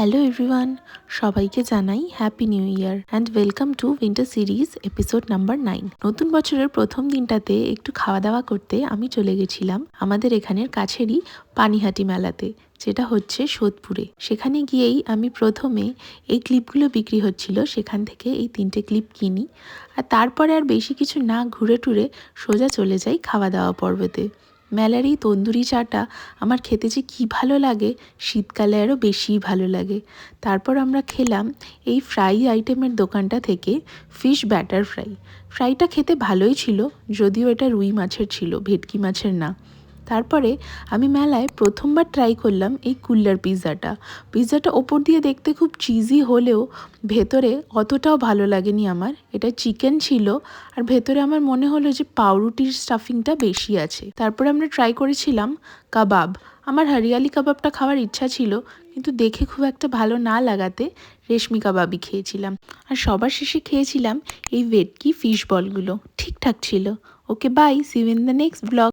Hello everyone সবাইকে জানাই happy new year and welcome to winter series episode number nine নতুন বছরের প্রথম দিনটাতে একটু খাওয়া দাওয়া করতে আমি চলে গেছিলাম আমাদের এখানের কাছেরই পানিহাটি মেলাতে, যেটা হচ্ছে সোদপুরে। সেখানে গিয়েই আমি প্রথমে এই ক্লিপগুলো বিক্রি হচ্ছিল, সেখান থেকে এই তিনটে ক্লিপ কিনি। আর তারপরে আর বেশি কিছু না, ঘুরে টুরে সোজা চলে যাই খাওয়া দাওয়া পর্বতে। মেলার এই তন্দুরি চাটা আমার খেতে যে কী ভালো লাগে, শীতকালে আরও বেশিই ভালো লাগে। তারপর আমরা খেলাম এই ফ্রাই আইটেমের দোকানটা থেকে ফিশ ব্যাটার ফ্রাই। ফ্রাইটা খেতে ভালোই ছিল, যদিও এটা রুই মাছের ছিল, ভেটকি মাছের না। তারপরে আমি মেলায় প্রথমবার ট্রাই করলাম এই কুল্লার পিৎজাটা। পিৎজাটা ওপর দিয়ে দেখতে খুব চিজি হলেও ভেতরে অতটাও ভালো লাগেনি আমার। এটা চিকেন ছিল আর ভেতরে আমার মনে হলো যে পাউরুটির স্টাফিংটা বেশি আছে। তারপরে আমরা ট্রাই করেছিলাম কাবাব। আমার হরিয়ালি কাবাবটা খাওয়ার ইচ্ছা ছিল, কিন্তু দেখে খুব একটা ভালো না লাগাতে রেশমি কাবাবই খেয়েছিলাম। আর সবার শেষে খেয়েছিলাম এই ভেটকি ফিশ বলগুলো ঠিকঠাক ছিল। Okay bye see you in the next vlog